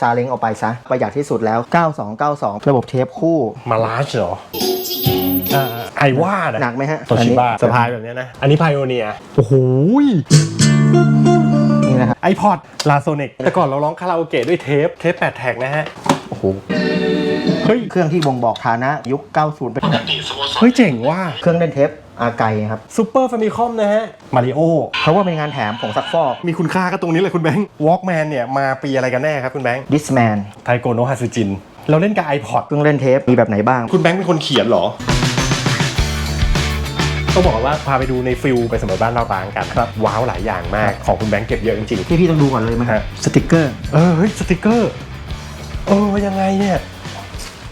ซาเล้งออกไปซะ ประหยัดที่สุดแล้ว 9292 ระบบเทปคู่มาลาชเหรออ่าไอว่านะหนักไหมฮะโตชิบะอันนี้สะพายแบบเนี้ยนะ อันนี้ไพโอเนียโอ้โหนี่นะครับไอพอดลาโซนิกแต่ก่อนเราร้องคาราโอเกะด้วยเทป เทปแปดแท็กนะฮะ โอ้โห เฮ้ย เครื่องที่บ่งบอกฐานะยุค 90 เป็น เฮ้ยเจ๋งว่ะเครื่องเล่นเทปอาไกครับซูเปอร์ฟามิคอมนะฮะมาริโอเพราะว่าเป็นงานแถมของซักฟอก มีคุณค่าก็ตรงนี้เลยคุณแบงค์วอล์กแมนเนี่ย มาปีอะไรกันแน่ครับคุณแบงค์ดิสแมนไทโกโนฮาซึจิน เราเล่นกับ iPod เครื่องเล่นเทปมีแบบไหนบ้าง คุณแบงค์เป็นคนเขียนเหรอต้องบอกว่าพาไปดูในฟิลไปสำรวจบ้านเราต่างกันครับว้าวหลายอย่างมากของคุณแบงค์เก็บเยอะจริงที่พี่ต้องดูก่อนเลยไหมฮะสติกเกอร์ๆเออเฮ้ยสติกเกอร์เออยังไงเนี่ย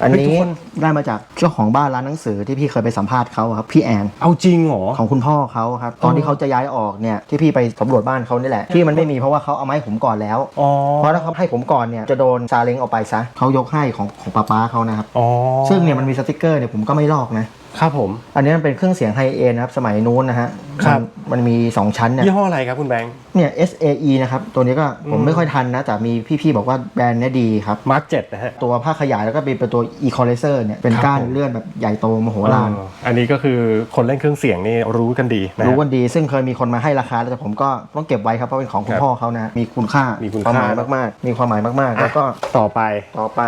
อันเฮ้ยทุนี้กคนได้มาจากเจ้าของบ้านร้านหนังสือที่พี่เคยไปสัมภาษณ์เขาครับพี่แอน เอาจริงเหรอ ของคุณพ่อเขาครับตอนที่เขาจะย้ายออกเนี่ยที่พี่ไปสำรวจบ้านเขานี่แหละที่มันไม่มีเพราะว่าเขาเอามาให้ผมก่อนแล้วอ๋อเพราะถ้าเขาให้ผมก่อนเนี่ยจะโดนซาเล้งออกไปซะเขายกให้ของของป้าป้าเขานะครับอ๋อซึ่งเนี่ยมันมีสติกเกอร์เนี่ยผมก็ไม่ลอกนะครับผม อันนี้มันเป็นเครื่องเสียงไฮเอ็นนะครับสมัยนู้นนะฮะครับมันมันมี 2 ชั้นเนี่ยยี่ห้ออะไรครับคุณแบงค์เนี่ย SAE นะครับ ตัวนี้ก็ผมอืมไม่ค่อยทันนะ แต่มีพี่ๆ บอกว่าแบรนด์เนี้ดีครับ มาร์กเจ็ดนะฮะ ตัวภาคขยายแล้วก็เป็นเป็นตัว Equalizer เนี่ยเป็นครับก้านผมเลื่อนแบบใหญ่โตมโหฬารเอออันนี้ก็คือคนเล่นเครื่องเสียงนี่รู้กันดีนะฮะรู้กันดี ซึ่งเคยมีคนมาให้ราคาแล้วแต่ผมก็ต้องเก็บไว้ครับเพราะเป็นของคุคณรับพ่อเขานะมีคุณค่ามีมีคุณความค่าหมายมากๆ มีความหมายมากๆ แล้วก็ต่อไปต่อไป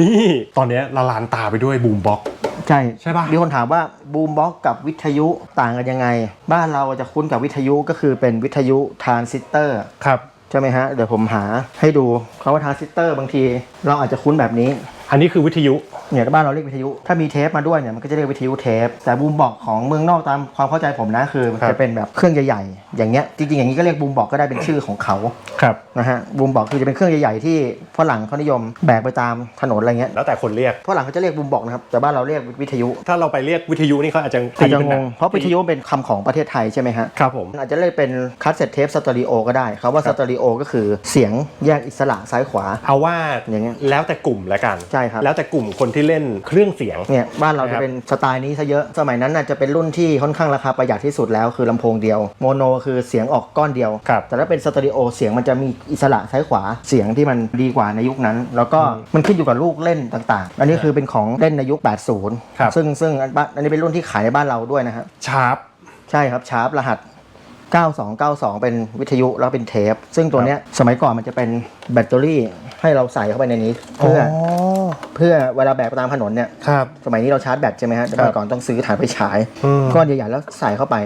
นี่ตอนเนี้ยละลานตาไปด้วยบูมบ็อกใช่ใช่ปะมีคนถามว่าบูมบ็อกกับวิทยุต่างกันยังไงบ้านเราจะคุ้นกับวิทยุก็คือเป็นวิทยุทรานซิสเตอร์ครับใช่ไหมฮะ เดี๋ยวผมหาให้ดูคำว่าทรานซิสเตอร์บางที เราอาจจะคุ้นแบบนี้ อันนี้คือวิทยุ เนี่ยบ้านเราเรียกวิทยุถ้ามีเทปมาด้วยเนี่ยมันก็จะเรียกวิทยุเทป แต่บูมบอกของเมืองนอกตามความเข้าใจผมนะคือมันครับจะเป็นแบบเครื่องใหญ่ๆอย่างเงี้ยจริงๆอย่างนี้ก็เรียกบูมบอกก็ได้เป็นชื่อของเขาครับนะฮะบูมบอกคือจะเป็นเครื่องใหญ่ๆที่ฝรั่งเขานิยมแบกไปตามถนนอะไรเงี้ยแล้วแต่คนเรียกฝรั่งเขาจะเรียกบูมบอกนะครับแต่บ้านเราเรียกวิทยุ ถ้าเราไปเรียกวิทยุนี่เขาอาจจะอาจจะตีงป็นงเพราะวิทยุเป็นคำของประเทศไทยใช่ไหมฮะครับผมอาจจะเรียกเป็นคัสเซ็ตเทปสเตอริโอก็ได้คำว่าสเตอริโอก็คือเสียงแยกอิสระซ้ายขวาเอาว่าอย่างเงี้ยแล้วแต่กลุ่มแล้วกันใช่ครับแล้วแต่กลุ่มคนที่เล่นเครื่องเสียง เนี่ยบ้านเราครัจะบเป็นสไตล์นี้ซะเยอะ สมัยนั้นน่ะจะเป็นรุ่นที่ค่อนข้างราคาประหยัดที่สุดแล้วคือลำโพงเดียวโมโนคือเสียงออกก้อนเดียว ครับ แต่ถ้าเป็นสเตอริโอเสียงมันจะมีอิสระซ้ายขวาเสียงที่มันดีกว่าในยุคนั้น แล้วก็อืมมันขึ้นอยู่กับลูกเล่นต่าง ๆ อันนี้คือเป็นของเล่นในยุค ครับ 80 ซึ่งซึ่งอันบ้านอันนี้เป็นรุ่นที่ขายในบ้านเราด้วยนะครับ ชาร์ป ใช่ครับชาร์ปรหัส 9292 เป็นวิทยุแล้วเป็นเทป ซึ่งตัวเนี้ยสมัยก่อนมันจะเป็นแบตเตอรี่ ให้เราใส่เข้าไปในนี้ เพื่ออเพื่อเวลาแบกไปตามถนนเนี่ยครับ สมัยนี้เราชาร์จแบตใช่ไหมฮะแต่ครับเมื่อก่อนต้องซื้อถ่านไปฉายอืม ก้อนใหญ่ๆแล้วใส่เข้าไป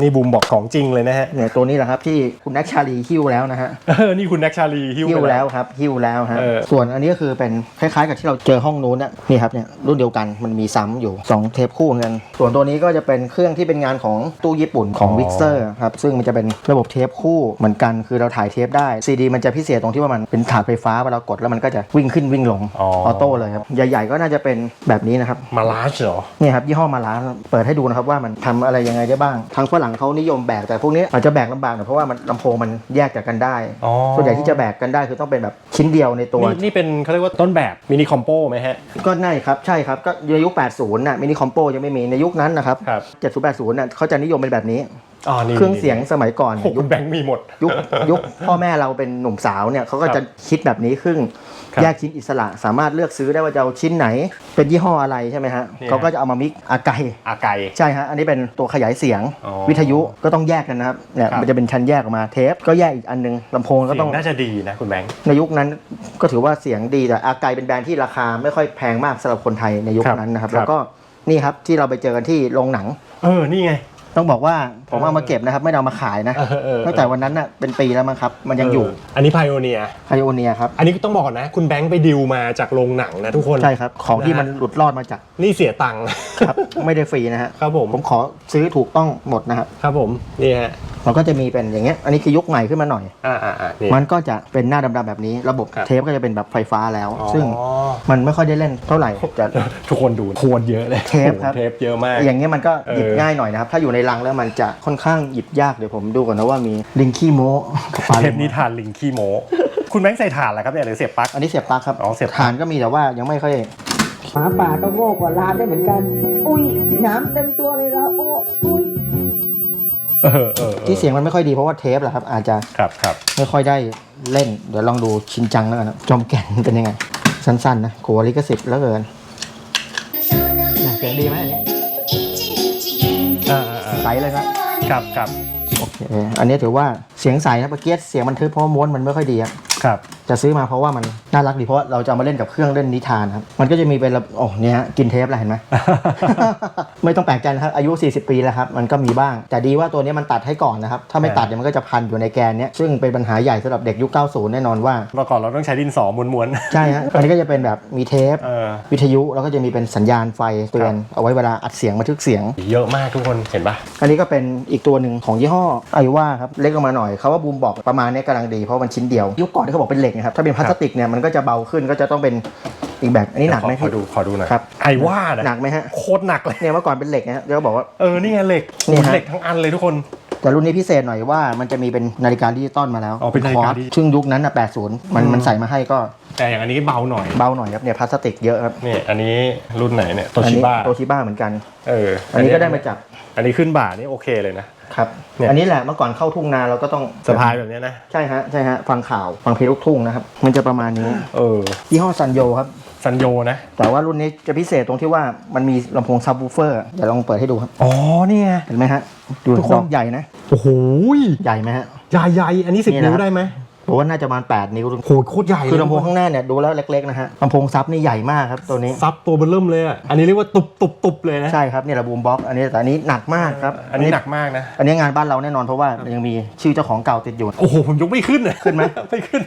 นี่บูมบอกของจริงเลยนะฮะ เนี่ยตัวนี้แหละครับที่คุณแน็กชาลีหิ้วแล้วนะฮะเออ นี่คุณแน็กชาลีฮิ้วหิ้วไป แล้วครับหิ้วแล้วฮะเออ ส่วนอันนี้ก็คือเป็นคล้ายๆ กับที่เราเจอห้องนู้นน่ะนี่ครับเนี่ยรุ่นเดียวกันมันมีซ้ำอยู่2เทปคู่กันส่วนตัวนี้ก็จะเป็นเครื่องที่เป็นงานของตู้ญี่ปุ่นของวิกเซอร์ครับซึ่งมันจะเป็นระบบเทปคู่เหมือนกันคือเราถ่ายเทปได้ซีดีมันจะพิเศษตรงที่ว่ามันเป็นถาดไฟฟ้าเวลากดแล้วมันก็จะวิ่งขึ้นวิ่งลงอ๋อออโต้เลยครับ ใหญ่ๆก็น่าจะเป็นแบบนี้นะครับ มาลาชเหรอเนี่ยครับยี่ห้อมาลาเปิดให้ดูนะครับว่ามันทำอะไรยังไงได้บ้าง ทางฝรั่งเขานิยมแบกแต่พวกนี้อาจจะแบกลำบากหน่อยเพราะว่ามันลำโพงมันแยกจากกันได้อ๋อส่วนใหญ่ที่จะแบกกันได้คือต้องเป็นแบบชิ้นเดียวในตัว นี่นี่เป็นเขาเรียกว่าต้นแบบมินิคอมโปไหมฮะ ก็ง่ายครับใช่ครับก็ในยุค 80น่ะมินิคอมโปยังไม่มีในยุคนั้นนะครับครับ70 80น่ะเขาจะนิยมเป็นแบบนี้อ๋อนี่ เครื่องเสียงสมัยก่อนโอ้โหคุณแบงค์มีหมด ยุคยุคพ่อแม่เราเป็นหนุ่มสาวเนี่ยเขาก็ครับจะคิดแบบนี้ครึ่งครับแยกชิ้นอิสระสามารถเลือกซื้อได้ว่าจะเอาชิ้นไหน เป็นยี่ห้ออะไรใช่ไหมฮะนี่ฮะเขาก็จะเอามามิกอาไกอาไกใช่ฮะอันนี้เป็นตัวขยายเสียงอ๋อวิทยุก็ต้องแยกกันนะครับเนี่ยครับมันจะเป็นชั้นแยกออกมาเทป ก็แยกอีกอันหนึงลำโพงก็เสียต้องงน่าจะดีนะคุณแบงค์ในยุคนั้นก็ถือว่าเสียงดีแต่อาไกเป็นแบรนด์ที่ราคาไม่ค่อยแพงมากสำหรับคนไทยในยุคครับนั้นนะครับครับแล้วก็นี่ครับที่เราไปเจอกันที่โรงหนัง เออ นี่ไง ต้องบอกว่าผมเอามาเก็บนะครับ ไม่ได้เอามาขายนะ เออเออ ตั้งแต่วันนั้นน่ะเป็นปีแล้วมั้งครับ มันยังอยู่เอันนี้ไพโอเนีย ไพโอเนียครับ อันนี้ต้องบอกก่อนนะ คุณแบงค์ไปดิวมาจากโรงหนังนะทุกคนใช่ครับ ของที่มันหลุดรอดมาจาก นี่เสียตังค์ครับ ไม่ได้ฟรีนะฮะ ครับผมผมขอซื้อถูกต้องหมดนะครับครับผมนี่ฮะมันก็จะมีเป็นอย่างเงี้ย อันนี้คือยุคใหม่ขึ้นมาหน่อย อ่าอ่าอ่านี่ มันก็จะเป็นหน้าดำๆแบบนี้ ระบบครับ เทปก็จะเป็นแบบไฟฟ้าแล้ว อ๋อซึ่งมันไม่ค่อยได้เล่นเท่าไหร่จะทุกคนดูควรเยอะเลยเทปครับเทปเยอะมาก อย่างเงี้ยมันก็หยิบเออ ง่ายหน่อยนะครับ ถ้าอยู่ในรังแล้วมันจะค่อนข้างหยิบยากเดี๋ยวผมดูก่อนนะว่ามีลิงขี้โมกับปลาเทลิปงนิทานลิงขี้โมคุณแบงค์ใส่ถ่านเหรอครับเนี่ยหรือเสียบปลั๊กอันนี้เสียบปลั๊กครับอ๋อเสียบปลั๊กฐานก็มีแต่ว่ายังไม่ค่อยหมาป่าก็โง่กว่าลามได้เหมือนกัน อุ้ยหน้ำเต็มตัวเลยเราโอ้อุ้ยเออเออเออที่เสียงมันไม่ค่อยดีเพราะว่าเทปแหละครับ อาจจะครับครับไม่ค่อยได้เล่น เดี๋ยวลองดูชินจังแล้วกันนะจอมแก่นเป็นยังไง สั้นๆนะกลัวลิขสิทธิ์แล้วเกินน่ะเสียงดีไหมอันนี้อ่าอ่าอ่าใส เลยนะครับครับโอเคอันนี้ถือว่าเสียงใสนะเมื่อกี้เสียงมันทึบเพราะว่าม้วนมันไม่ค่อยดีอะครับ จะซื้อมาเพราะว่ามันน่ารักดีเพราะว่าเราจะเอามาเล่นกับเครื่องเล่นนิทานครับ มันก็จะมีเป็นระโอ้เนี่ยฮะกินเทปแล้วเห็นไหม ไม่ต้องแปลกใจนะครับ อายุ 40 ปีแล้วครับ มันก็มีบ้าง แต่ดีว่าตัวนี้มันตัดให้ก่อนนะครับ ถ้าไม่ตัดเนี่ยมันก็จะพันอยู่ในแกนเนี้ยซึ่งเป็นปัญหาใหญ่สำหรับเด็กยุค 90 แน่นอนว่าเมื่อก่อนเราต้องใช้ดินสอม้วนใช่ฮะอันนี้ก็จะเป็นแบบมีเทปๆเออ วิทยุแล้วก็จะมีเป็นสัญญาณไฟเตือนเอาไว้เวลาอัดเสียงบันทึกเสียง เยอะมากทุกคนเห็นปะอันนี้ก็เป็นอีกตัวหนึ่งของยี่ห้อไอว่าครับเล็กลงมาหน่อยเขาว่าบูมบอกประมาณเนี้ยกำลังดีเพราะมันชิ้นเดียวยุคก่อนที่เขาบอกเป็นเหล็กนะครับถ้าเป็นพลาสติกเนี่ยมันก็จะเบาขึ้นก็จะต้องเป็นอีกแบบอันนี้หนักไหมขอพี่ดูขอดูหน่อยครับไอว่านะหนักไหมฮะโคตรหนักเลยเนี่ยเมื่อก่อนเป็นเหล็กนะฮะแล้วก็บอกว่าเออนี่ไงเหล็กนี่ฮะเหล็กทั้งอันเลยทุกคนแต่รุ่นนี้พิเศษหน่อยว่ามันจะมีเป็นนาฬิกาดิจิตอลมาแล้วอ๋อเป็นนาฬิกาดิจิตอลซึ่งยุคนั้นนะ80 มันมันใส่มาให้ก็ แต่อย่างอันนี้เบาหน่อย เบาหน่อยครับเนี่ยพลาสติกเยอะครับนี่อันนี้รุ่นไหนเนี่ยโตอัชินี้บ้าโตชิบ้าเหมือนกัน เอออัอันนี้ก็ได้มาจาก อันนี้ขึ้นบ่านี่โอเคเลยนะ ครับเนี่ย อันนี้แหละเมื่อก่อนเข้าทุ่งนาเราก็ต้องสะพายแบบเนี้ยนะใช่ฮะใช่ฮะฟังข่าวฟังเพลงลูกทุ่งนะครับ มันจะประมาณนี้เออยี่ห้อซันโยครับ ซันโยนะแต่ว่ารุ่นนี้จะพิเศษตรงที่ว่ามันมีลำโพงซับวูเฟอร์เดี๋ยวลองเปิดให้ดูครับอ๋อนี่ไงเห็นไหมฮะดูทุกคน ดอกใหญ่นะโอ้โหใหญ่ไหมฮะ ใหญ่ใหญ่อันนี้สิบนี่นะ นิ้วได้ไหม ผมว่าน่าจะประมาณ 8 นิ้วโหโคตรใหญ่คือลำโพงข้างหน้าเนี่ยดูแล้วเล็กๆนะฮะลำโพงซับนี่ใหญ่มากครับตัวนี้ ซับตัวเบอร์เริ่มเลยอะ อันนี้เรียกว่าตุบตุบตุบเลยนะ ใช่ครับนี่ระบูมบ็อกอันนี้แต่อันนี้หนักมากครับอันนี้หนักมากนะ อันนี้งานบ้านเราแน่นอนเพราะว่ายังมีชื่อเจ้าของเก่าติดอยู่ โอ้โห ผมยกไม่ขึ้นเลยขึ้นไหมไม่ขึ้น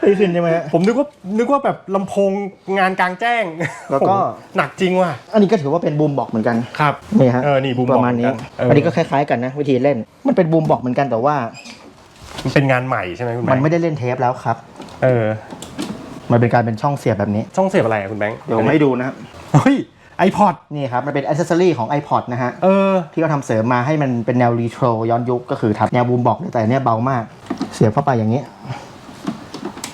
ไม่ขึ้นใช่ไหมฮะผมนึกว่านึกว่าแบบลำโพงงานกลางแจ้งแล้วก็โอ้โหหนักจริงว่ะ อันนี้ก็ถือว่าเป็นบูมบอกเหมือนกัน ครับ นี่ฮะ เออ นี่บูมประมาณนี้บอกเหมือนกันเอออัอันนี้ก็คล้ายๆกันนะวิธีเล่น มันเป็นบูมบอกเหมือนกันแต่ว่า มันเป็นงานใหม่ใช่ไหมคุณแบมันงค์ไม่ได้เล่นเทปแล้วครับ เออมันเป็นการเป็นช่องเสียบแบบนี้ ช่องเสียบอะไรอะคุณแบงค์เดี๋ยวผมให้ดูนะครับ เฮ้ยไอพอดนี่ครับ มันเป็นอ c เซสซอรี่ของ iPod นะฮะ เออ ที่เขาทำเสริมมาให้มันเป็นแนวรีโทรย้อนยุคก็คือทับแนวบูมบอกเลยแต่อันเนี้ยเบามาก เสียบเข้าไปอย่างนี้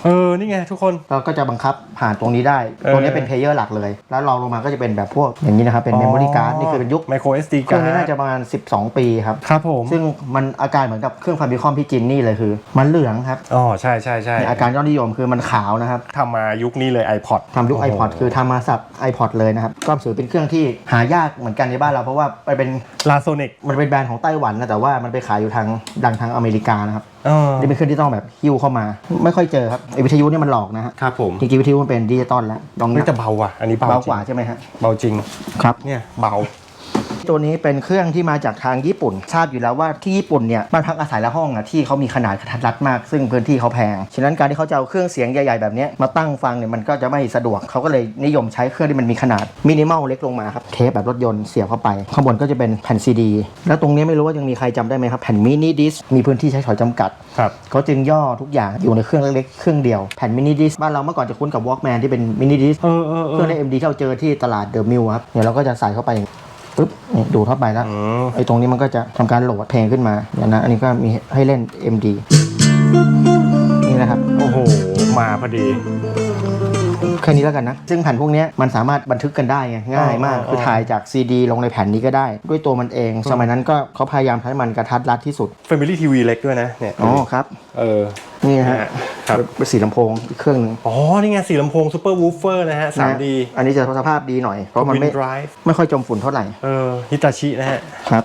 เออ นี่ไงทุกคน เราก็จะบังคับผ่านตรงนี้ได้เออตัวนี้เป็นเพลเยอร์หลักเลย แล้วรองลงมาก็จะเป็นแบบพวกอย่างนี้นะครับ เป็นเมมโมรี่การ์ดนี่คือเป็นยุคไมโคร SD เครื่กาองนี้ร์น่าดจะประมาณ 12 ปีครับ ครับผม ซึ่งมันอาการเหมือนกับเครื่องฟาร์มิคอมพี่จินนี่เลยคือ มันเหลืองครับ อ๋อ ใช่ใช่ใช่เนี่ยอาการยอดนิยมคือมันขาวนะครับทำมายุคนี้เลย iPod ทำยุคโโห iPod คือทำมาสับ iPod เลยนะครับก็ถือเป็นเครื่องที่หายากเหมือนกันในบ้านเราเพราะว่ามันเป็นลาโซนิกมันเป็นแบรนด์ของไต้หวันนะแต่ว่ามันไปขายอยู่ทางดังทางอเมริกานะครับ เออนี่เป็นเครื่องที่ต้องแบบหิ้วเข้ามา ไม่ค่อยเจอครับไอวิทยุนี่มันหลอกนะฮะครับผมจริงๆวิทยุมันเป็นดิจิตอลแล้วลองไม่นับแต่เบาว่ะอันนี้เบาเบาจริกว่างใช่ไหมฮะเบาจริงครับเนี่ยเบา ตัวนี้เป็นเครื่องที่มาจากทางญี่ปุ่น ทราบอยู่แล้วว่าที่ญี่ปุ่นเนี่ยบ้านพักอาศัยและห้องอะที่เขามีขนาดกระทัดรัดมาก ซึ่งพื้นที่เขาแพง ฉะนั้นการที่เขาจะเอาเครื่องเสียงใหญ่ๆแบบเนี้ยมาตั้งฟังเนี่ยมันก็จะไม่สะดวกเขาก็เลยนิยมใช้เครื่องที่มันมีขนาดมินิมอลเล็กลงมาครับเทปแบบรถยนต์เสียบเข้าไป ข้างบนก็จะเป็นแผ่นซีดีแล้วตรงนี้ไม่รู้ว่ายังมีใครจำได้ไหมครับแผ่นมินิดิสมีพื้นที่ใช้สอยจำกัดครับเขาจึงย่อทุกอย่างอยู่ในเครื่องเล็กๆเครื่องเดียวแผ่นมินิดิสบ้านเราเมื่อก่อนจะคุ้นกับ Walkman ที่เป็นมินิดิสเออเออเอเครื่องอเล่น MD ที่เราเจอที่ตลาดเดอะมิลครับเนี่ยเราก็จะใส่เข้าไป ปุ๊บนี่ดูดเข้าไปแล้วอืมไอ้ตรงนี้มันก็จะทำการโหลดเพลงขึ้นมาเดี๋ยวนะ อันนี้ก็มีให้เล่น MD นี่นะครับ โอ้โห มาพอดี แค่นี้แล้วกันนะ ซึ่งแผ่นพวกเนี้ยมันสามารถบันทึกกันได้ไงง่ายมากอ๋อคือถ่ายจากซีดีลงในแผ่นนี้ก็ได้ ด้วยตัวมันเอง สมัยนั้นก็เขาพยายามใช้มันกระทัดรัดที่สุด Family TV เล็กด้วยนะเนี่ยอ๋อครับเออนี่นะฮะครับเป็นสีลำโพงอีกเครื่องหนึงอ๋อ นี่ไงสีลำโพงซูเปอร์วูฟเฟอร์นะฮะนะ 3D อันนี้จะสภาพดีหน่อย เพราะมัน Wind ไม่ Drive ไม่ค่อยจมฝุ่นเท่าไหร่เออฮิตาชินะฮะครับ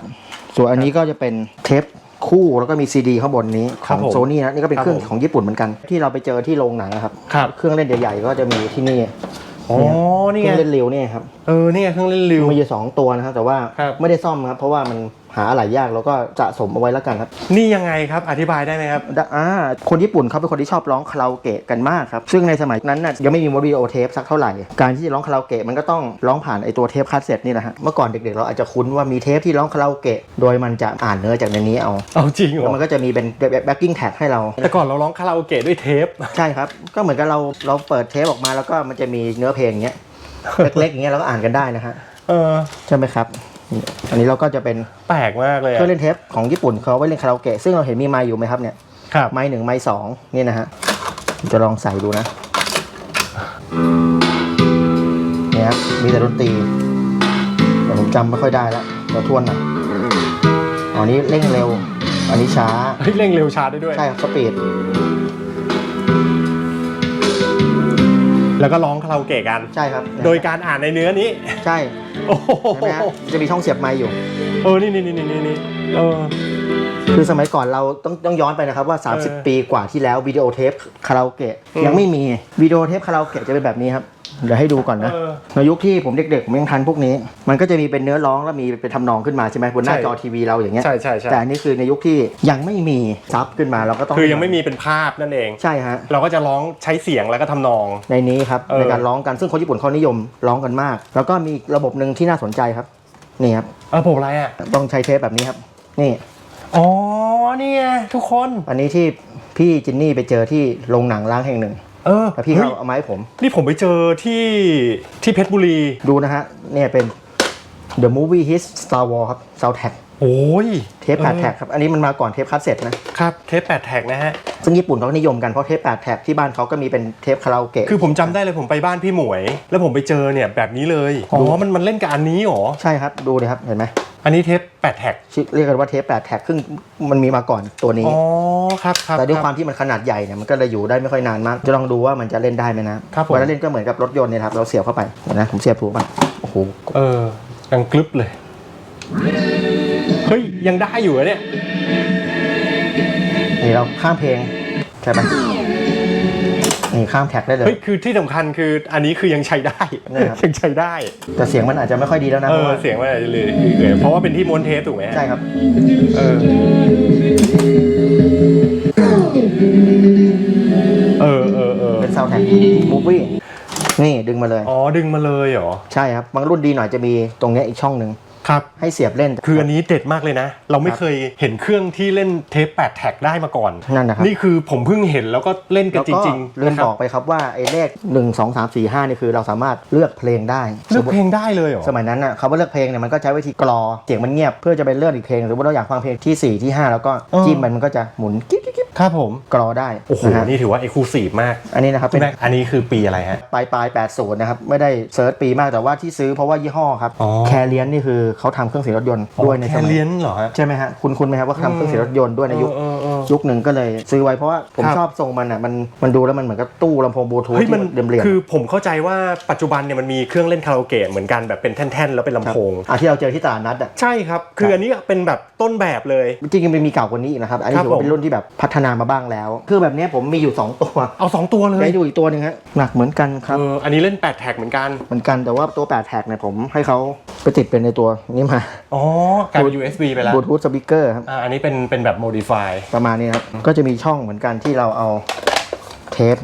ส่วนอันนี้ก็จะเป็นเทป คู่แล้วก็มีซีดีข้างบนนี้ขครัอบงผมโซนี่นะนี่ก็เป็นครับเครื่องผมของญี่ปุ่นเหมือนกัน ที่เราไปเจอที่โรงหนังนะครับ ครับ เครื่องเล่นใหญ่ๆก็จะมีที่นี่อ๋อ นี่เคไง รื่องเล่นเร็วเนี่ยครับเออ นี่ไงเครื่องเล่นริว มีอยู่สองตัวนะครับแต่ว่าครับ ไม่ได้ซ่อมครับเพราะว่ามัน หาอะไรยากแล้วก็สะสมเอาไว้แล้วกันครับ นี่ยังไงครับอธิบายได้ไหมครับดะอ่าคนญี่ปุ่นเขาเป็นคนที่ชอบร้องคาราโอเกะกันมากครับ ซึ่งในสมัยนั้นน่ะยังไม่มีวิดีโอเทปสักเท่าไหร่ การที่จะร้องคาราโอเกะมันก็ต้องร้องผ่านไอตัวเทปคาสเซ็ตนี่แหละฮะเมื่อก่อนเด็กๆเราอาจจะคุ้นว่ามีเทปที่ร้องคาราโอเกะโดยมันจะอ่านเนื้อจากในนี้เอาเอาจริงเหรแล้วอมันก็จะมีเป็นแบ็กกิ้งแท็กให้เรา แต่ก่อนเราร้องคาราโอเกะด้วยเทป ใช่ครับ ก็เหมือนกับเราเราเปิดเทปออกมาแล้วก็มันจะมีเนื้อเพลงอย่างเงี้ย เล็กๆอย่างเงี้ยเราก็อ่านกันได้นะฮะ เออ ใช่ไหมครับนี่ อันนี้เราก็จะเป็นแปลกมากเลยเคอะรื่องเล่นเทปของญี่ปุ่นเขาเอาไว้เล่นคาราโอเกะซึ่งเราเห็นมีไมค์อยู่ไหมครับเนี่ยครับไมค์หนึ่งไมค์สองนี่นะฮะผมจะลองใส่ดูนะเนี่ยครับมีแต่ดนตรีแต่ผมจำไม่ค่อยได้แล้วเดี๋ยวทวนหน่อยออันนี้เร่งเร็ว อันนี้ช้าเฮ้ยเร่งเร็วช้าได้ด้วยใช่ครับสปีดแล้วก็ร้องคาราโอเกะกันใช่ครับ โดยการอ่านในเนื้อนี้ใช่ โอ้โหเห็นไหมฮะจะมีช่องเสียบไมค์อยู่ เออนี่นี่นี่นี่นี่เออ คือสมัยก่อนเราต้องต้องย้อนไปนะครับว่า เออ30 ปีกว่าที่แล้ววิดีโอเทปคาราโอเกะอืม ยังไม่มีวิดีโอเทปคาราโอเกะจะเป็นแบบนี้ครับ เดี๋ยวให้ดูก่อนนะเออในยุคที่ผมเด็กๆผมยังทันพวกนี้ มันก็จะมีเป็นเนื้อร้องแล้วมีเป็นทำนองขึ้นมาใช่ไหมบนหน้าใช่ จอทีวีเราอย่างเงี้ยใช่ใช่ใช่แต่อันนี้คือในยุคที่ยังไม่มีซับขึ้นมาเราก็ต้องคือยังไม่มีเป็นภาพนั่นเอง ใช่ฮะ เราก็จะร้องใช้เสียงแล้วก็ทำนอง ในนี้ครับเออ ในการร้องกันซึ่งคนญี่ปุ่นเขานิยมร้องกันมาก แล้วก็มีระบบหนึ่งที่น่าสนใจครับนี่ครับเออผมอะไรอะ ต้องใช้เทปแบบนี้ครับ นี่ อ๋อนี่ไงทุกคน อันนี้ที่พี่จินนี่ไปเจอที่โรงหนังร้างแห่งหนึ่ง เออแล้วพี่เฮ้เขายเอามาให้ผม นี่ผมไปเจอที่ที่เพชรบุรี ดูนะฮะ เนี่ยเป็น The Movie Hit Star Wars ครับ Soundtrack โอ้ยเทปแปดแท็กครับ อันนี้มันมาก่อนเทปคัสเซ็ตนะ ครับเทปแปดแท็กนะฮะ ซึ่งญี่ปุ่นเขาก็นิยมกันเพราะเทปแปดแท็กที่บ้านเขาก็มีเป็นเทปคาราโอเกะ คือผมจำได้เลยผมไปบ้านพี่หมวย แล้วผมไปเจอเนี่ยแบบนี้เลยอ๋ดูอมันมันเล่นกับอันนี้เหรอ ใช่ครับ ดูเลยครับเห็นไหม อันนี้เทปแปดแท็กชื่อเรียกกันว่าเทปแปดแท็กซึ่งมันมีมาก่อนตัวนี้ อ๋อครับครับแต่ด้วยรับความที่มันขนาดใหญ่เนี่ยมันก็เลยอยู่ได้ไม่ค่อยนานมาก จะลองดูว่ามันจะเล่นได้ไหมนะครับผมเวลาเล่นก็เหมือนกับรถยนต์เนี่ยครับเราเสียบเข้าไปเห็นนะผมเสียบถูกป่ะโอ้โหเออยังกลึบเลย เฮ้ย ยังได้อยู่อะเนี่ย นี่เราข้ามเพลงใช่ปะนี่ข้ามแท็กได้เลย เฮ้ย คือที่สำคัญคืออันนี้คือยังใช้ได้เนี่ยครับ ยังใช้ได้ แต่เสียงมันอาจจะไม่ค่อยดีแล้วนะเอเพราะอ ว่าเสียงมันอาจจะเลยเออเพราะว่าเป็นที่ม้วนเทปถูกไหมฮะใช่ครับ เออ เออเออเออเป็นซาวแท็กมูฟวี่นี่ดึงมาเลย อ๋อ ดึงมาเลยเหรอ ใช่ครับ บางรุ่นดีหน่อยจะมีตรงเนี้ยอีกช่องหนึ่ง ครับให้เสียบเล่น คืออันนี้เด็ดมากเลยนะ เราไม่ครับเคยเห็นเครื่องที่เล่นเทป8แท็กได้มาก่อนนั่นนะครับ นี่คือผมเพิ่งเห็นแล้วก็เล่นกันแล้วจก็ริงๆลืมนะครับอกไปครับว่าไอ้เลข1 2 3 4 5นี่คือเราสามารถเลือกเพลงได้เลือกเพลงได้เลยเหรอสมัยนั้นน่ะคำว่าเลือกเพลงเนี่ยมันก็ใช้วิธีกรอเสียงมันเงียบเพื่อจะไปเลือกอีกเพลงสมมติเราอยากฟังเพลงที่ 4 ที่ 5 แล้วก็จิ้มมันมันก็จะหมุนกิ๊บกิ๊บกิ๊บ ครับผมกรอได้โอ้โหนะฮะนี่ถือว่าเอกลูซีฟมากอันนี้นะครับคุเป็ณนแม็กอันนี้คือปีอะไรฮะ ปลายปลาย80นะครับไม่ได้เซิร์ชปีมากแต่ว่าที่ซื้อเพราะว่ายี่ห้อครับอ๋อ แคเลียนนี่คือเขาทำเครื่องเสียงรถยนต์ด้วยในแคสมัยเลียนเหรอฮะ ใช่ไหมฮะคุณคุณไหมครับว่าทำเครื่องเสียงรถยนต์ด้วยในยุค เออเออเออ ยุคหนึ่งก็เลยซื้อไว้เพราะว่าผมครับ ชอบทรงมันอะมันมันดูแล้วมันเหมือนกับตู้ลำโพงบลูทูธเฮ้ยที่มันเรียมๆคือผมเข้าใจว่าปัจจุบันเนี่ยมันมีเครื่องเล่นคาราโอเกะเหมือนกันแบบเป็นแท่นๆ แล้วเป็นลำโพง อะที่เราเจอที่ตลาดนัดอะใช่ครับ คืออันนี้เป็นแบบต้นแบบเลย จริงๆมันมีเก่ากว่านี้อีกนะครับ อันนี้ครับถือว่าผมเป็นรุ่นที่แบบพัฒนามาบ้างแล้ว คือแบบเนี้ยผมมีอยู่ 2 ตัวเอาสองตัวเลยให้ดูอีกตัวหนึ่งฮะหนักเหมือนกันครับ เอออันนี้เล่น8แท็กเหมือนกัน เหมือนกันแต่ว่าตัว8แท็กเนี่ยผมให้เขาไปติดเป็นในตัวนี้มาอ๋อกลายเป็น USB ไปแล้วบลูทูธสปีกเกอร์ครับอ่าอันนี้เป็นเป็นแบบ modify ประมาณนี้ครับก็จะมีช่องเหมือนกันที่เราเอาเทป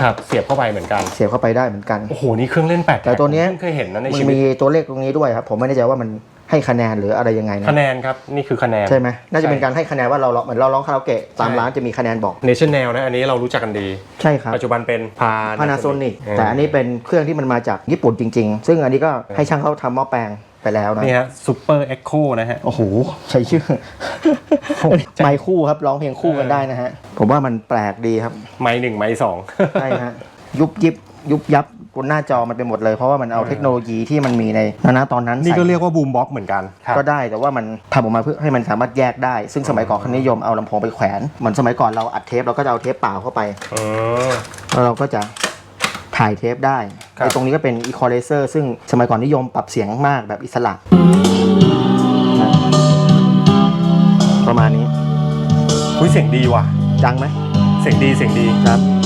ครับเสียบเข้าไปเหมือนกัน เสียบเข้าไปได้เหมือนกัน โอ้โห นี่เครื่องเล่น8แต่ตัวเนี้ยผมเคยเห็นนะในมันชีวิต มีตัวเลขตรงนี้ด้วยครับ ผมไม่แน่ใจว่ามัน ให้คะแนนหรืออะไรยังไงนะคะแนนครับ นี่คือคะแนน ใช่ไหมน่าจะเป็นการให้คะแนนว่าเราร้องเหมือนเราร้องคาราโอเกะตามใช่ร้านจะมีคะแนนบอก National นะอันนี้เรารู้จักกันดี ใช่ครับปัจจุบันเป็นพา Panasonic แต่อันนี้เป็นเครื่องที่มันมาจากญี่ปุ่นจริง ๆ ซึ่งอันนี้ก็ให้ช่างเขาทำหม้อแปลงไปแล้วนะ นี่ฮะ Super Echo นะฮะ โอ้โห ใช้ชื่อ ไมค์คู่ครับร้องเพลงคู่กันได้นะฮะ ผมว่ามันแปลกดีครับ ไม้หนึ่งไม้สอง ใช่ฮะยุบยิบยุบยับ บนหน้าจอมันไปหมดเลยเพราะว่ามันเอาเทคโนโลยีที่มันมีในณตอนนั้นนี่ก็ใส่เรียกว่าบูมบ็อกเหมือนกันครับก็ได้แต่ว่ามันทำออกมาเพื่อให้มันสามารถแยกได้ ซึ่งสมัยก่อนเขานิยมเอาลำโพงไปแขวนเหมือนสมัยก่อนเราอัดเทปเราก็จะเอาเทปเปล่าเข้าไปเออ แล้วเราก็จะถ่ายเทปได้ครับ ไอ้ตรงนี้ก็เป็น equalizer ซึ่งสมัยก่อนนิยมปรับเสียงมากแบบอิสระ ประมาณนี้อุ้ยเสียงดีว่ะ ดังไหมเสียงดีเสียงดีครับ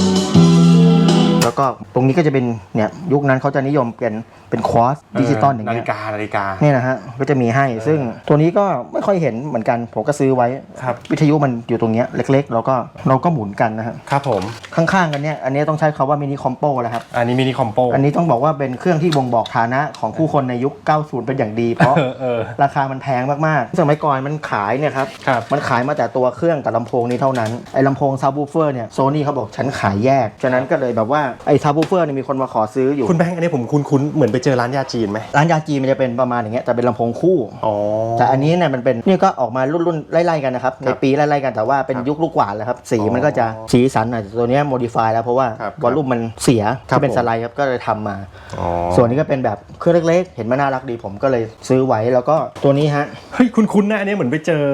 แล้วก็ตรงนี้ก็จะเป็นเนี่ยยุคนั้นเขาจะนิยมเป็นเป็นควอสดิจิตอลอย่างนาเงี้ฬิยกานาฬิกา เนี่ยนะฮะก็จะมีให้ซึ่งตัวนี้ก็ไม่ค่อยเห็นเหมือนกันผมก็ซื้อไว้ครับ วิทยุมันอยู่ตรงเนี้ยเล็กๆ แล้วก็เราก็หมุนกันนะฮะครับผม ข้างๆกันเนี่ยอันนี้ต้องใช้คาว่ามินิคอมโปแล้วครับ อันนี้มินิคอมโปอันนี้ต้องบอกว่าเป็นเครื่องที่บ่งบอกฐานะของผู้คนในยุค 90 เป็นอย่างดี เพราะเออเออ ราคามันแพงมากๆ สมัยก่อนมันขายเนี่ยครับ ครับ มันขายมาแต่ตัวเครื่องกับลำโพงนี้เท่านั้น ไอ้ลำโพงซับวูเฟอร์เนี่ยโซนี่เขาบอกฉันขายแยก ฉะนั้นก็เลยแบบว่าไอ้ทับบูเฟอร์เนี่ยมีคนมาขอซื้ออยู่ คุณแบงค์อันนี้ผมคุ้นๆเหมือนไปเจอร้านยาจีนไหมร้านยาจีนมันจะเป็นประมาณอย่างเงี้ยแต่เป็นลำโพงคู่ อ๋อ แต่อันนี้เนี่ยมันเป็นนี่ก็ออกมารุ่นรุ่นๆไล่ๆกันนะครับ ในปีไล่ๆกันแต่ว่าเป็นครับยุคลูกกวาดแล้วครับ สีอ๋อมันก็จะสีสันหน่อยแต่ตัวเนี้โมดิฟายแล้วเพราะว่าครับวอลลุ่มมันเสียครับที่เป็นผม สไลด์ครับก็เลยทำมา อ๋อส่วนนี้ก็เป็นแบบเครื่องเล็กๆ เห็นมันน่ารักดีผมก็เลยซื้อไว้แล้วก็ตัวนี้ฮะ เฮ้ยคุ้นๆนะอันนี้เหมือนไปเจอ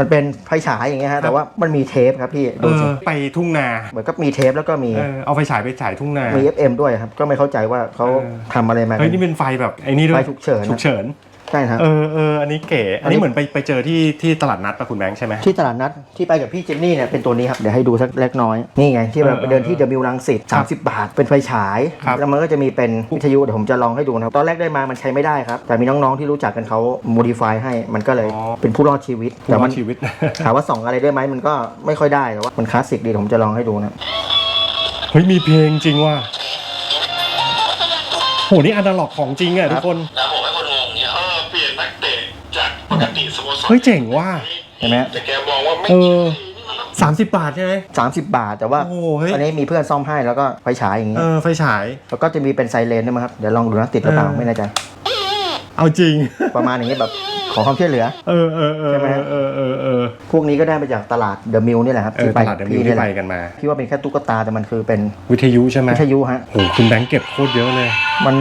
มันเป็นไฟฉายอย่างเงี้ยฮะแต่ว่ามันมีเทปครับพี่เอดูสิอไปทุ่งนาเหมือนก็มีเทปแล้วก็มีเออเอาไฟฉายไปฉายทุ่งนา มี FM ด้วยครับก็ไม่เข้าใจว่าเขาเออ ทำอะไรมาเฮ้ยนี่เป็นไฟแบบไอ้นี่ด้วยไฟฉุกเฉิน ฉุกเฉิน ใช่ครับเออเอออันนี้เก๋อันนี้เหมือนไปไปเจอที่ที่ตลาดนัดปะคุณแบงค์ใช่ไหมที่ตลาดนัดที่ไปกับพี่เจนนี่เนี่ยเป็นตัวนี้ครับเดี๋ยวให้ดูสักเล็กน้อยนี่ไงที่เราไปเดินที่เดอะมิวลังสิตครับ30บาท เป็นไฟฉายครับแล้วมันก็จะมีเป็นวิทยุเดี๋ยวผมจะลองให้ดูนะครับตอนแรกได้มามันใช้ไม่ได้ครับ แต่มีน้องๆที่รู้จักกันเขาโมดิฟายให้มันก็เลยอ๋อเป็นผู้รอดชีวิตผู้แต่รอมัดนชีวิตถามว่าส่องอะไรได้ไหมมันก็ไม่ค่อยได้แต่ว่ามันคลาสสิกดีผมจะลองให้ดูนะเฮ้ยมีเพลงจริงว่ะโหนี่อนาล็อกของจริงอะทุกคนนะผมให้คนง ฮ้ยเจ๋งว่ะเห็นไหมแต่แกมองว่าไม่เอใช่อนี่มันต้องสามสิบบาทใช่ไหม30บาท แต่ว่าโอ้โหเฮ้ย อันนี้มีเพื่อนซ่อมให้แล้วก็ไฟฉายอย่างนี้เออไฟฉาย แล้วก็จะมีเป็นไซเรนด้วยมั้งครับเดี๋ยวลองดูนะติดหรือเปล่าเออ ไม่แน่ใจเอาจริง ประมาณอย่างนี้แบบขอความช่วยเหลือ เออเออเออใช่ไหมฮะ เออเออเออพวกนี้ก็ได้มาจากตลาดเดอะมิลนี่แหละครับเออที่ตไปลาดเดกับมิวพี่ที่นี่แหไปละกันมา พี่ว่าเป็นแค่ตุ๊กตาแต่มันคือเป็นวิทยุใช่ไหมวิทยุฮะ โหคุณแบงค์เก็บโคตรเยอะเลย มัน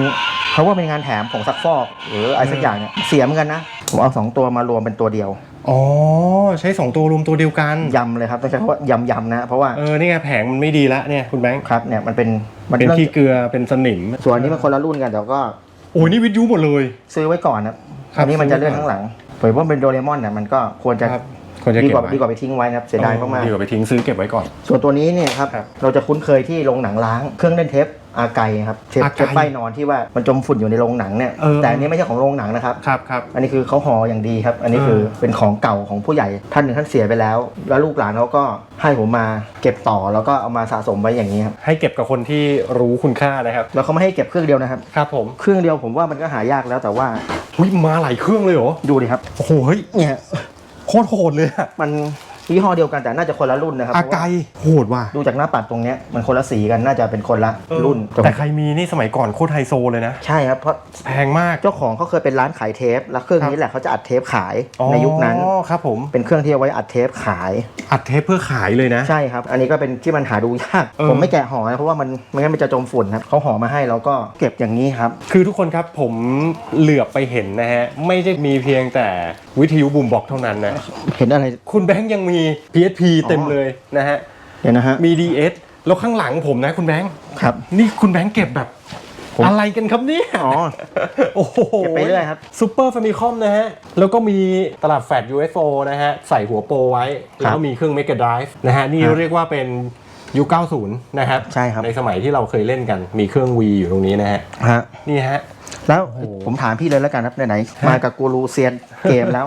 เขาว่าเป็นงานแถมผงซักฟอกหรืออะไรสักอย่างเนี่ยเสียเหมือนกันนะผมเอาสองตัวมารวมเป็นตัวเดียว อ๋อ ใช้สองตัวรวมตัวเดียวกันยำเลยครับต้องใช้คำว่ายำยำนะ เพราะว่าเออนี่ไงแผงมันไม่ดีละเนี่ยคุณแบงค์ครับเนี่ยมันเป็นมันเป็นเริ่มขี้เกลือเป็นสนิมส่วนอันนี้มันคนละรุ่นกันแต่ก็โอ้ยนี่วิทยุหมดเลย ซื้อไว้ก่อนนะครับครับอันนี้มันจะซื้อไว้เลื่อนข้างหลังผมว่าเป็นโดเรมอนเนี่ยมันก็ควรจะครับควรจะดีเก็บกว่าไว้ดีกว่าไปทิ้งไว้นะครับเสียดายมากดีกว่าไปทิ้งซื้อเก็บไว้ก่อน ๆส่วนตัวนี้เนี่ยครับครับ เราจะคุ้นเคยที่โรงหนังล้างเครื่องเล่นเทป อาไกครับเทปอาไกเทปป้ายนอนที่ว่ามันจมฝุ่นอยู่ในโรงหนังเนี่ยเออ แต่อันนี้ไม่ใช่ของโรงหนังนะครับ ครับครับ อันนี้คือเขาห่ออย่างดีครับ อันนี้คือเออเป็นของเก่าของผู้ใหญ่ท่านหนึ่งท่านเสียไปแล้ว แล้วลูกหลานเขาก็ให้ผมมาเก็บต่อแล้วก็เอามาสะสมไว้อย่างนี้ครับให้เก็บกับคนที่รู้คุณค่านะครับ แล้วเขาไม่ให้เก็บเครื่องเดียวนะครับ ครับผมเครื่องเดียวผมว่ามันก็หายากแล้วแต่ว่าอุ้ยมาหลายเครื่องเลยเหรอ ดูดิครับ โอ้โหเฮ้ยเนี่ยโคตรโหดเลยอะมัน ยี่ห้อเดียวกันแต่น่าจะคนละรุ่นนะครับอาเพราะไกว่าโหดว่ะดูจากหน้าปัดตรงเนี้ยมันคนละสีกันน่าจะเป็นคนละรุ่นแต่ใครมีนี่สมัยก่อนโคตรไฮโซเลยนะ ใช่ครับเพราะแพงมาก เจ้าของเขาเคยเป็นร้านขายเทป แล้วเครื่องนี้แหละเขาจะอัดเทปขายในยุคนั้น อ๋อครับผม เป็นเครื่องที่เอาไว้อัดเทปขาย อัดเทปเพื่อขายเลยนะ ใช่ครับ อันนี้ก็เป็นที่มันหาดูยาก เออ ผมไม่แกะห่อนะเพราะว่ามันไม่งั้นมันจะจมฝุ่นครับเขาห่อมาให้เราก็เก็บอย่างนี้ครับ คือทุกคนครับผมเหลือบไปเห็นนะฮะ ไม่ได้มีเพียงแต่วิทยุบูมบอกเท่านั้นนะ เห็นอะไร คุณแบงค์ยังมี PSP เต็มเลยนะฮะเดี๋ยวนะฮะมี DS แล้วข้างหลังผมนะคุณแบงค์ครับ นี่คุณแบงค์เก็บแบบ ผม อะไรกันครับเนี่ยอ๋อ โอ้โหเก็บไปเรื่อยครับซูเปอร์ฟามิคอมนะฮะ แล้วก็มีตลับแฟลช UFO นะฮะ ใส่หัวโปรไว้ แล้วก็มีเครื่อง Mega Drive นะฮะ นี่ครับ เรียกว่าเป็น ยุค90 นะครับใช่ครับ ในสมัยที่เราเคยเล่นกัน มีเครื่อง V อยู่ตรงนี้นะฮะฮะนี่ฮะ แล้วโอ้โหผมถามพี่เลยแล้วกันครับไหนๆมากับกูรูเซียนเกมแล้ว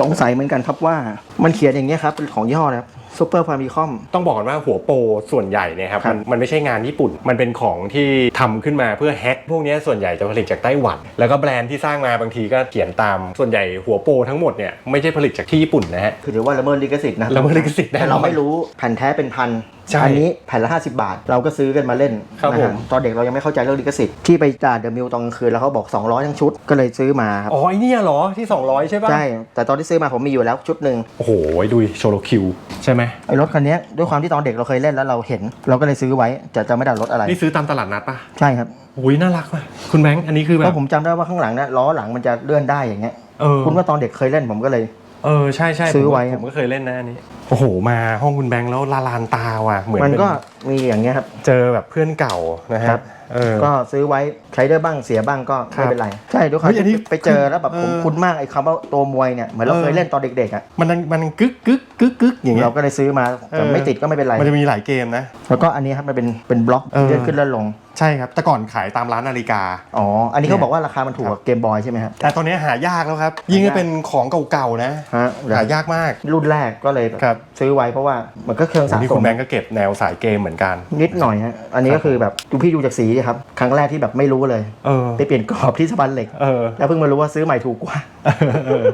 สงสัยเหมือนกันครับว่ามันเขียนอย่างนี้ยครับเป็นของยี่ห้ออะไรครับซูเปอร์ฟามิคอมต้องบอกก่อนว่าหัวโปรส่วนใหญ่เนี่ยครับครับมันมันไม่ใช่งานญี่ปุ่น มันเป็นของที่ทำขึ้นมาเพื่อแฮกพวกเนี้ยส่วนใหญ่จะผลิตจากไต้หวัน แล้วก็แบรนด์ที่สร้างมาบางทีก็เขียนตาม ส่วนใหญ่หัวโปรทั้งหมดเนี่ยไม่ใช่ผลิตจากที่ญี่ปุ่นนะฮะคือถือว่าละเมิดลิขสิทธิ์นะละเมิดลิขสิทธิ์แน่นอนแต่เราไม่รู้แผ่นแท้เป็นพันใช่อันี้แผ่นละ 50 บาท เราก็ซื้อกันมาเล่นครับนะฮะผมตอนเด็กเรายังไม่เข้าใจเรื่องลิขสิทธิ์ที่ไปจ่าเดอะมิลตอนกลางคืนแล้วเขาบอก 200 ทั้งชุดก็เลยซื้อมาครับอ๋อไอเนี่ยเหรอที่ 200 ใช่ป่ะใช่ แต่ตอนที่ซื้อมาผมมีอยู่แล้วชุดหนึ่งโอ้โหดูโชโลคิว ใช่ไหมไอ้รถคันเนี้ยด้วยความที่ตอนเด็กเราเคยเล่นแล้วเราเห็น เราก็เลยซื้อไว้จะจะไม่ได้รถอะไรนี่ซื้อตามตลาดนัดป่ะใช่ครับโอ้ยน่ารักว่ะคุณแบงค์อันนี้คือแบเพบราะผมจำได้ว่าข้างหลังเนี่ยล้อหลังมันจะเลื่อนได้อย่างเงี้ย เออคุณว่าตอนเด็กเคยเล่นผมก็เลย เออใช่ใช่ซื้อไว้ผมก็ผมก็เคยเล่นนะอันนี้โอ้โหมาห้องคุณแบงค์แล้วละลานตาว่ะเหมือนมันเป็นก็มีอย่างเงี้ยครับ เจอแบบเพื่อนเก่านะฮะครับ เออ ก็ซื้อไว้ใช้ได้บ้างเสียบ้างก็ครัไม่บเป็นไร ใช่ด้วยความเฮ้ยอันนี้ที่ไปเจอแล้วแบบผมเออคุ้นมากไอ้คำว่าตัวมวยเนี่ยเหมือนเราเออ เคยเล่นตอนเด็กๆอะมันมันกึกกึกกึกกึกอย่างเงี้ยเราก็เลยซื้อมาแต่เออ ไม่ติดก็ไม่เป็นไร มันจะมีหลายเกมนะ แล้วก็อันนี้ครับมันเป็นเป็นบล็อกเออ เลื่อนขึ้นเลื่อนลงใช่ครับ แต่ก่อนขายตามร้านนาฬิกา อ๋ออันนี้เนี่เขายบอกว่าราคามันถูกกว่าเกมบอยใช่ไหมครับแต่ตอนนี้หายากแล้วครับ ยิ่งถ้าเป็นของเก่าๆนะ ฮะหายากมาก รุ่นแรกก็เลยครับ ซื้อไว้เพราะว่ามันก็เครื่องโอ้สะนี่สคุมณแบงค์ก็เก็บแนวสายเกมเหมือนกัน นิดหน่อยฮะอันนี้ก็คือแบบดูพี่ดูจากสีดิครับ ครั้งแรกที่แบบไม่รู้เลยเออไปเปลี่ยนกรอบที่สะบันเหล็ก เออแล้วเพิ่งมารู้ว่าซื้อใหม่ถูกกว่าเออ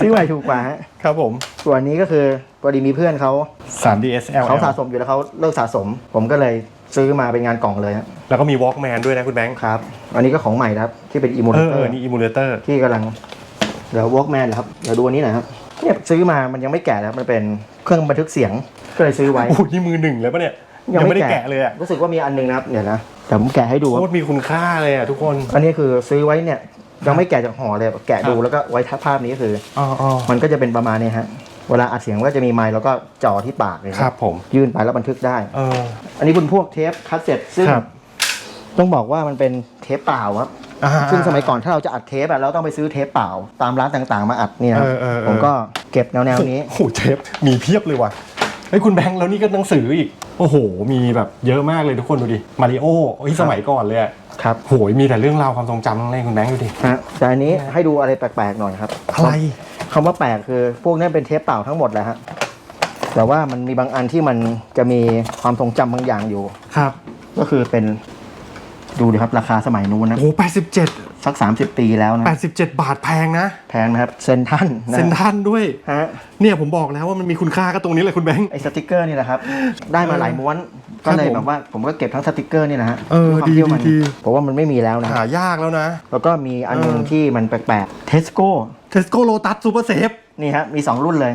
ซื้อใหม่ถูกกว่าฮะครับผมส่วนนี้ก็คือพอดีมีเพื่อนเขา3 DSL เขาสะสมอยู่แล้วเขาเลิกสะสม ผมก็เลยซื้อมาเป็นงานกล่องเลยฮะแล้วก็มี Walkman ด้วยนะคุณแบงค์ครับ อันนี้ก็ของใหม่นะครับ ที่เป็นอีโมเอเลอเตเอออร์นี่ emulator ที่กำลังเดี๋ยววอล์กแมนเหรอครับเดี๋ยวดูอันนี้หน่อยครับเนี่ยซื้อมามันยังไม่แกะนะครับมันเป็นเครื่องบันทึกเสียงก็เลยซื้อไว้ โอ้โหนี่มือหนึ่งเลยปะเนี่ย ยังไม่ได้แกะเลยอะรู้สึกว่ามีอันหนึงนะครับเดี๋ยวนะเดี๋ยวผมแกะให้ดูคโครับตรมีคุณค่าเลยอะทุกคน อันนี้คือซื้อไว้เนี่ยยังไม่แกะจากห่อเลยแกะดูครับ แล้วก็ไว้ทับภาพนี้ก็คือ อ๋ออ๋อมันก็จะเป็นประมาณนี้ฮะเวลาอัดเสียงก็จะมีไมค์แล้วก็จ่อที่ปากเลยครับผม ยื่นไปแล้วบันทึกได้ เออ อันนี้เป็นพวกเทปคัสเซ็ตซึ่งครับ ต้องบอกว่ามันเป็นเทปเปล่าครับ อ่า ซึ่งสมัยก่อนถ้าเราจะอัดเทปอะเราต้องไปซื้อเทปเปล่า ตามร้านต่างๆ มาอัดเนี่ยครับเออเออเออ ผมก็เก็บแนวๆนี้ โอ้โหเทปมีเพียบเลยว่ะ เฮ้ยคุณแบงค์แล้วนี่ก็หนังสืออีก โอ้โห มีแบบเยอะมากเลยทุกคนดูดิ มาริโอเฮ้ยสมัยก่อนเลยอะครับโหยมีแต่เรื่องราวความทรงจำทั้งนั้นคุณแบงค์ดูดิ ฮะแต่อันนี้ให้ดูอะไรแปลกๆหน่อยครับอะไร คำว่าแปลกคือ พวกนี้เป็นเทปเปล่าทั้งหมดแหละฮะแต่ว่ามันมีบางอันที่มันจะมีความทรงจำบางอย่างอยู่ ครับ ก็คือเป็น ดูดิครับราคาสมัยนู้นนะโอ้แปดสิบเจ็ดสัก 30 ปีแล้วนะแปดสิบเจ็ดบาทแพงนะ แพงนะครับเซนทันนะเซนทันด้วยฮะเนี่ยผมบอกแล้วว่ามันมีคุณค่าก็ตรงนี้เลยคุณแบงค์ ไอ้สติกเกอร์นี่แหละครับ ได้มาหลายม้วน ก็เลยแบบว่าผมก็เก็บทั้งสติกเกอร์นี่นะฮะเออด้วยความที่ว่ามันดีดีผมว่ามันไม่มีแล้วนะ หายากแล้วนะ แล้วก็มีอันหนึงเออที่มันแปลกๆเทสโก้ เทสโก้โลตัสซูเปอร์เซฟนี่ฮะมี 2 รุ่นเลย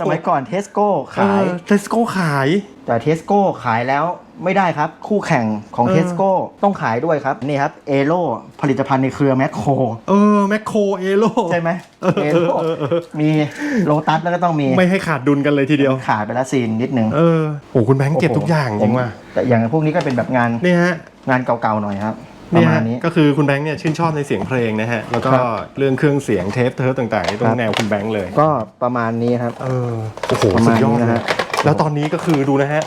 สมัยก่อนเทสโก้ขายเทสโก้ขาย แต่เทสโก้ขายแล้วไม่ได้ครับ คู่แข่งของเออเทสโก้ต้องขายด้วยครับ นี่ครับเอโ o ผลิตภัณฑ์ในเครือแมคโครเออแมคโครเอโลใช่ไหมเออเอเอโ o อเออเออมีโลตัสแล้วก็ต้องมี ไม่ให้ขาดดุลกันเลยทีเดียว ขาดไปละซีนนิดนึงเออโอ้คุณแบงค์เก็บทุกอย่างจริงว่ะแต่อย่างพวกนี้ก็เป็นแบบงานนี่ฮะงานเก่าๆหน่อยครับ ปนี่ระมาฮะณนี้ ก็คือคุณแบงค์เนี่ยชื่นชอบในเสียงเพลงนะฮะ แล้วก็ครับเรื่องเครื่องเสียงเทปเทิร์ฟต่างๆนี่ตรครังบแนวคุณแบงค์เลย ก็ประมาณนี้ครับ เออ โอ้โหประสุมาณดยอดนี้นะนะฮะฮะ แล้วตอนนี้ก็คือดูนะฮะ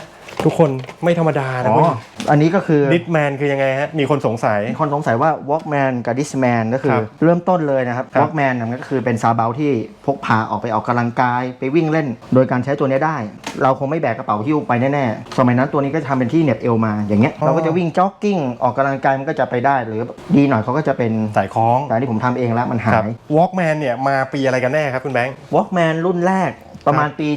ทุกคนไม่ธรรมดานะอ๋อเว้ยอันนี้ก็คือดิสแมนคือยังไงฮะ มีคนสงสัย มีคนสงสัยว่า Walkman กับ Discman ก็คือครับเริ่มต้นเลยนะครับ ครับ Walkman นะก็คือเป็นซาเบลที่พกพาออกไปออกกำลังกาย ไปวิ่งเล่น โดยการใช้ตัวเนี้ยได้ เราคงไม่แบกกระเป๋าหิ้วไปแน่ๆ สมัยนั้นตัวนี้ก็จะทำเป็นที่เหน็บเอวมาอย่างเงี้ยเราก็จะวิ่งจ็อกกิ้งออกกำลังกายมันก็จะไปได้ หรือดีหน่อยเขาก็จะเป็นสายคล้องแต่อันที่ผมทำเองแล้วมันหาครับย Walkman เนี่ยมาปีอะไรกันแน่ครับคุณแบงค์ Walkman รุ่นแรก ประมาณปี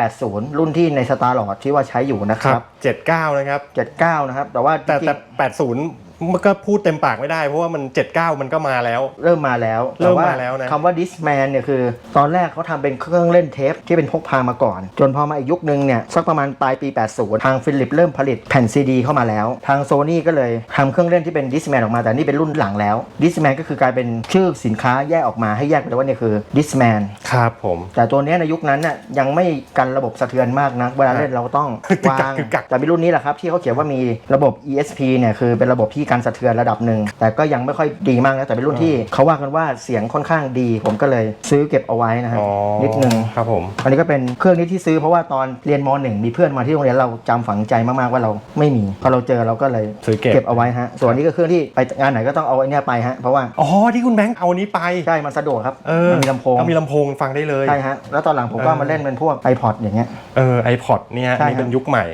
7980 รุ่นที่ในสตาร์ลอดที่ว่าใช้อยู่นะครับ 79 นะครับ 79 นะครับ แต่ว่าแต่จริงๆแต่80 มันก็พูดเต็มปากไม่ได้เพราะว่ามัน 79 มันก็มาแล้ว เริ่มมาแล้วเริ่มต่มาแล้วนะคำว่า Discman เนี่ยคือ ตอนแรกเขาทำเป็นเครื่องเล่นเทปที่เป็นพกพามาก่อน จนพอมาอีกยุคนึงเนี่ยสักประมาณปลายปี 80 ทางฟิลิปเริ่มผลิตแผ่นซีดีเข้ามาแล้ว ทางโซ n y ก็เลยทำเครื่องเล่นที่เป็น Discman ออกมา แต่นี่เป็นรุ่นหลังแล้ว Discman ก็คือกลายเป็นชื่อสินค้าแยกออกมาให้แยกไปเลยว่าเนี่ยคือ Discman ครับผม แต่ตัวเนี้ยในยุคนั้นน่ะยังไม่กันระบบสะเทือนมากนะเวลาเล่นเราต้องคือกักวางคือกักแต่มีรุ่นนี้แหละครับที่เขาเขียนว่ามีระบบ ESP เนี่ยคือเป็นระบบที่การสะเทือนระดับหนึ่งแต่ก็ยังไม่ค่อยดีมากนะแต่เป็นรุ่นที่เขาว่ากันว่าเสียงค่อนข้างดี ผมก็เลยซื้อเก็บเอาไว้นะครับอ๋อนิดนึง ครับผม อันนี้ก็เป็นเครื่องนี้ที่ซื้อเพราะว่าตอนเรียนมหนึ่งมีเพื่อนมาที่โรงเรียนเราจำฝังใจมากๆว่าเราไม่มีพอเราเจอเราก็เลยซื้อเก็บ เอาไว้ฮะส่วนนี้ก็เครื่องที่ไปงานไหนก็ต้องเอาไอ้เนี่ยไปฮะเพราะว่าอ๋อที่คุณแบงค์เอาอันนี้ไปใช่มันสะดวกครับเออมันมีลำโพงเอามีลำโพงฟังได้เลย ใช่ฮะแล้วตอนหลังผมก็เออ มาเล่นเป็นพวก iPod อย่างเงี้ย เออไอพอดเนี่ยใช่นี่เป็นครับยุคใหม่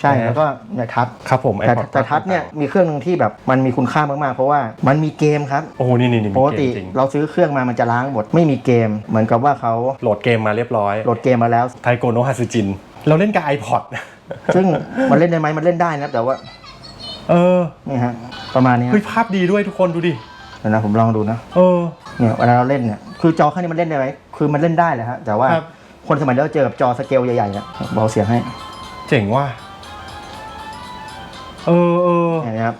ใช่นะฮะแล้วก็เนี่ยทัชครับผมแต่ iPod แต่ทัชเนี่ยมีเครื่องหนึงที่แบบมันมีคุณค่ามากๆ เพราะว่ามันมีเกมครับโอ้โหนี่นี่นี่ปมีกเกติมจริงเราซื้อเครื่องมามันจะล้างหมดไม่มีเกม เหมือนกับว่าเขาโหลดเกมมาเรียบร้อยโหลดเกมมาแล้ว ไทโกโนฮาซึจิน เราเล่นกับ iPod ซึ่งมันเล่นได้ไหมมันเล่นได้นะแต่ว่าเออนี่ฮะประมาณนี้เฮ้ยภาพดีด้วยทุกคนดูดิเดี๋ยวนะผมลองดูนะเออ เนี่ยเวลาเราเล่นเนี่ยคือจอข้างนี้มันเล่นได้ไหมคือมันเล่นได้แหละฮะแต่ว่าครับ คนสมัยนี้เราเจอกับจอสเกลใหญ่ๆเนี่ยเบาเสียงให้ เจ๋งว่ะ เออเออเห็นไหมครับ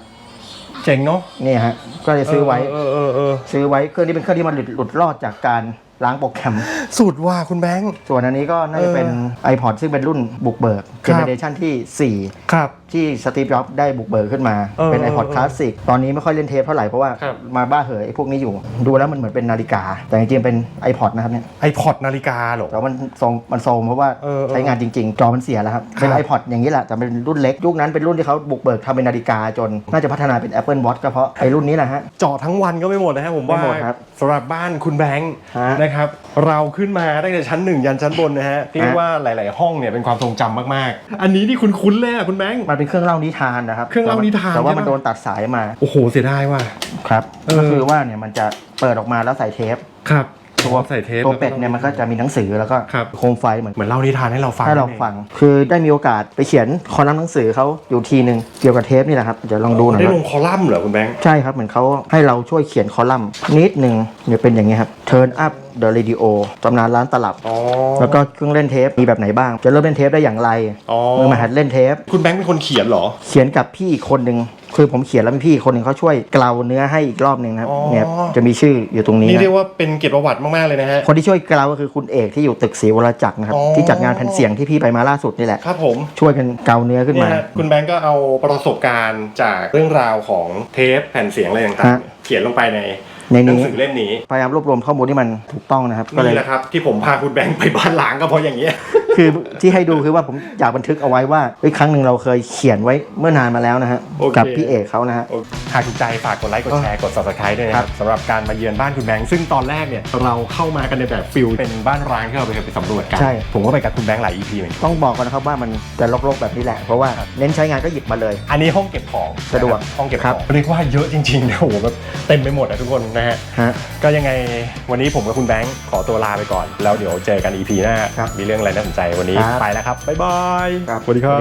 เจ๋งเนาะนี่ฮะก็จะซื้อไว้เออเออเออ ซื้อไว้เครื่องนี้เป็นเครื่องที่มันหลุดหลุดรอดจากการ ล้างโปรแกรม สุดว่ะคุณแบงค์ ส่วนอันนี้ก็น่าจะเป็น iPod ซึ่งเป็นรุ่นบุกเบิกครัเจบเนเรชันที่ 4 ครับ ที่สตีฟจ็อบได้บุกเบิกขึ้นมาเออเป็น iPod เออคลาสสิกตอนนี้ไม่ค่อยเล่นเทปเท่าไหร่ เพราะว่าครับมาบ้าเหยไอ้พวกนี้อยู่ ดูแล้วมันเหมือนเป็นนาฬิกา แต่จริงๆเป็น iPod นะครับเนี่ยไอพอดนาฬิกาเหรอแต่ว่ามันทรงมันโซมเพราะว่าเออเออใช้งานจริงๆ จอมันเสียแล้วครับ เป็นครับ iPod อย่างนี้แหละแต่เป็นรุ่นเล็กยุคนั้นเป็นรุ่นที่เขาบุกเบิกทำเป็นนาฬิกาจน น่าจะพัฒนาเป็น Apple Watch ก็เพราะไอ้รุ่นนี้แหละฮะเจาะทั้งวันก็ไม่หมดนะฮะผมว่าไม่หมดครับสำหรับบ้านคุณแบงค์ฮะนะครับ เราขึ้นมาตั้งแต่ชั้นหนึ่งยันชั้นบนนะฮะเรียกฮะว่าหลาย ๆ ห้องเนี่ยเป็นความทรงจำมาก ๆ อันนี้นี่คุณคุ้นๆเลยอะคุณแบงค์ มันเป็นเครื่องเล่านิทานนะครับเครื่องเล่านิทานแต่ว่าใช่มันปะโดนตัดสายมาโอ้โหเสียดายว่ะ ครับ เออ ก็คือว่าเนี่ยมันจะเปิดออกมาแล้วใส่เทป ครับ ตัวใส่เทปตัวเป็ดเนี่ยมันก็จะมีหนังสือแล้วก็ครับ โคมไฟเหมือนเหมือนเล่านิทานให้เราฟังให้เราฟัง คือได้มีโอกาสไปเขียนคอลัมน์หนังสือเขาอยู่ทีหนึ่งเกี่ยวกับเทปนี่แหละครับเดี๋ยวลองดูหน่อยได้ว่าลงคอลัมน์เหรอคุณแบงค์ใช่ครับเหมือนเขาให้เราช่วยเขียนคอลัมน์นิดหนึ่งเนี่ยเป็นอย่างนี้ครับ Turn up the radio ตำนานร้านตลับ อ๋อแล้วก็เครื่องเล่นเทปมีแบบไหนบ้าง จะเริ่มเล่นเทปได้อย่างไรอ๋อมือมาหัดเล่นเทป คุณแบงค์เป็นคนเขียนเหรอ เขียนกับพี่อีกคนหนึ่ง คือผมเขียนแล้วมีพี่อีกคนหนึ่งเขาช่วยเกลาเนื้อให้อีกรอบหนึ่งนะครับอ๋อ เนี่ยจะมีชื่ออยู่ตรงนี้นี่นะเรียกว่าเป็นเกียรติประวัติมาก ๆ เลยนะฮะ คนที่ช่วยเกลาก็คือคุณเอกที่อยู่ตึกศรีวรจักรนะครับอ๋อ ที่จัดงานแผ่นเสียงที่พี่ไปมาล่าสุดนี่แหละ ครับผมช่วยกันเกลาเนื้อขึ้นเนี่ยมาฮะคุณแบงค์ก็เอาประสบการณ์จากเรื่องราวของเทปแผ่นเสียงอะไรต่างฮะๆเขียนลงไปในในหนังนี้สือเล่มนี้ พยายามรวบรวมข้อมูลที่มันถูกต้องนะครับก็เลยนี่แหละครับที่ผมพาคุณแบงค์ไปบ้านล้างก็เพราะอย่างเงี้ย คือที่ให้ดูคือว่าผมอยากบันทึกเอาไว้ว่าเฮ้ยครั้งหนึ่งเราเคยเขียนไว้เมื่อนานมาแล้วนะฮะโอเค กับพี่เอกเขานะฮะหากถูกใจฝากกดไลค์ กดแชร์ กด subscribe ด้วยนะครับสำหรับการมาเยือนบ้านคุณแบงค์ซึ่งตอนแรกเนี่ยเราเข้ามากันในแบบฟิลเป็นบ้านร้างที่เราไปเคยไปสำรวจกัน ใช่ ผมก็ไปกับคุณแบงค์หลาย EP เหมือนกันต้องบอกก่อนนะครับว่ามันจะรกๆแบบนี้แหละ เพราะว่าเน้นใช้งานก็หยิบมาเลย อันนี้ห้องเก็บของสะดวกนะครับห้องเก็บคขรัอบ งเรียกว่าเยอะจริงๆนะโอ้โหแบบเต็มไปหมดอะทุกคนนะฮะ ฮะ ก็ยังไงวันนี้ผมกับคุณแบงค์ขอตัวลาไปก่อน แล้วเดี๋ยวเจอกัน EP หน้า ครับ มีเรื่องอะไรน่าสนใจวันนี้ครับไปแล้วครับบ๊ายบายครับสวัสดีครับ